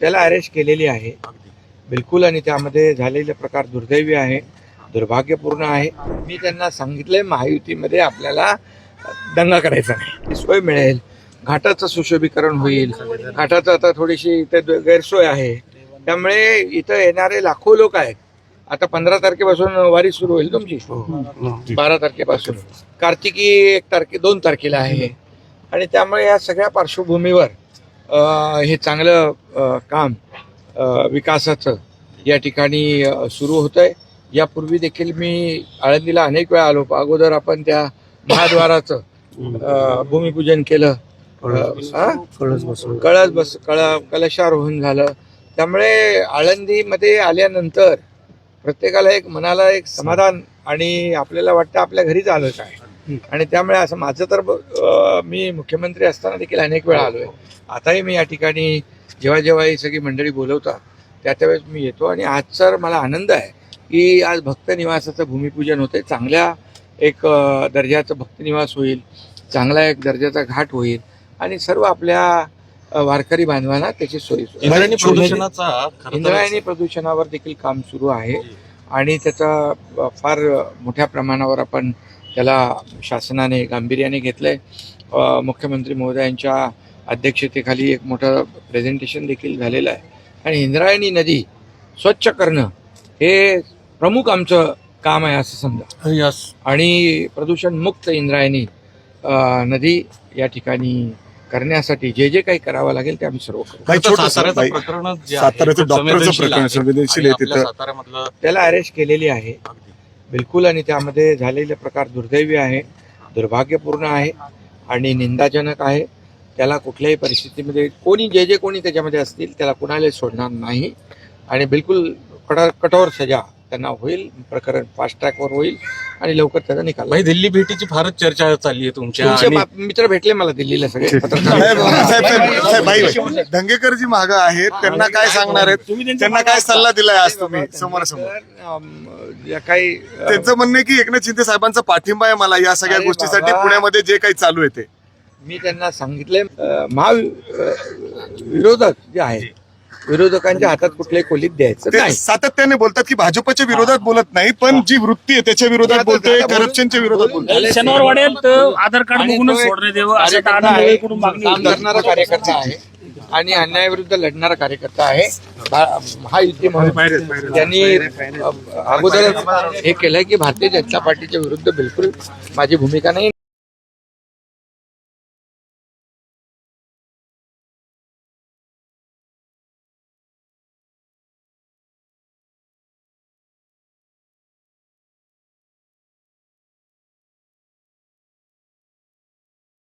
त्याला अरेस्ट केलेली आहे. बिलकुल आणि त्यामध्ये झालेले प्रकार दुर्दैवी आहे दुर्भाग्यपूर्ण आहे. मी त्यांना सांगितलंय महायुतीमध्ये आपल्याला दंगा करायचा नाही. सोय मिळेल. घाटाचं सुशोभीकरण होईल. घाटाचं आता थोडीशी इथे गैरसोय आहे. त्यामुळे इथं येणारे लाखो लोक आहेत. आता पंधरा तारखेपासून वारी सुरू होईल तुमची? बारा तारखेपासून. कार्तिकी एक तारखे दोन तारखेला आहे. आणि त्यामुळे या सगळ्या पार्श्वभूमीवर हे चांगलं काम विकासाचं या ठिकाणी सुरू होत आहे यापूर्वी देखील मी आळंदीला अनेक वेळा आलो. अगोदर आपण त्या महाद्वाराचं भूमिपूजन केलं. कळस बस कळ कलशारोहण झालं. त्यामुळे आळंदीमध्ये आल्यानंतर प्रत्येकाला एक मनाला एक समाधान आणि आपल्याला वाटतं आपल्या घरीच आलं काय. आणि त्यामुळे असं माझं तर मी मुख्यमंत्री असताना देखील अनेक वेळा आलोय. आताही मी या ठिकाणी जेव्हा जेव्हा ही सगळी मंडळी बोलवतात त्या त्यावेळेस मी येतो आणि आज सर मला आनंद आहे की आज भक्त निवासाचं भूमिपूजन होतंय. चांगल्या एक दर्जाचं भक्त निवास होईल चांगला एक दर्जाचा घाट होईल आणि सर्व आपल्या वारकरी बांधवांना त्याची सोयी इंद्रायणी तर इंद्रायणी प्रदूषणावर देखील काम सुरू आहे आणि त्याचा फार मोठ्या प्रमाणावर आपण त्याला शासनाने गांभीर्याने घेतलंय मुख्यमंत्री महोदयांच्या अध्यक्षतेखाली एक मोठं प्रेझेंटेशन देखील झालेलं आहे आणि इंद्रायणी नदी स्वच्छ करणं हे प्रमुख आमचं काम आहे असं समजा Yes. आणि प्रदूषण मुक्त इंद्रायणी नदी या ठिकाणी करण्यासाठी जे जे काही करावं लागेल ते आम्ही सर्व करू प्रकरण साताऱ्याचं डॉक्टरचं प्रकरण. संवेदनशील आहे त्याला अरेस्ट केलेली आहे. बिलकुल आणि त्यामध्ये झालेले प्रकार दुर्दैवी आहे दुर्भाग्यपूर्ण आहे आणि निंदाजनक आहे. त्याला कुठल्याही परिस्थितीमध्ये कोणी जे जे कोणी त्याच्यामध्ये असतील त्याला कुणाला सोडणार नाही. आणि बिलकुल कठोर कठोर सजा त्यांना होईल. प्रकरण फास्ट ट्रॅकवर होईल. आणि लवकर त्याचा निकाल. भाई दिल्ली भेटीची फारच चर्चा चालली आहे तुमच्या तुमचे आणि मा- मित्र भेटले मला दिल्लीला सगळे. साहेब पत्रकार साहेब साहेब साहेब, बाई दंगेकर जी माग आहेत त्यांना काय सांगणार आहेत? त्यांना काय सल्ला दिलाय आज तुम्ही समोरासमोर? अम, काही अ, त्यांचं म्हणणं आहे की एकनाथ शिंदे साहेबांचा पाठिंबा आहे मला या सगळ्या अरे गोष्टीसाठी बाबा. पुण्यामध्ये जे काही चालू आहे ते. मी त्यांना सांगितले महा विरोधक जे आहे विरोधकांच्या हातात कुठल्याही खोलीत द्यायचं ते नाही. सातत्याने बोलतात की भाजपच्या विरोधात बोलत नाही पण जी वृत्ती आहे त्याच्या विरोधात बोलतोय करप्शनच्या विरोधात बोलतोय. शनिवार वाढेल तर आधार कार्ड आणि बघूनच तो एक सोडण्यात यावं असं कार्यकर्ता आहे, कडून मागणी काम होती. करणारा कार्यकर्ता आहे. आणि अन्यायाविरुद्ध लढणारा कार्यकर्ता आहे. भा- महायुती म्हणून त्यांनी अगोदर हे केलंय की भारतीय जनता पार्टीच्या विरुद्ध बिलकुल माझी भूमिका नाही.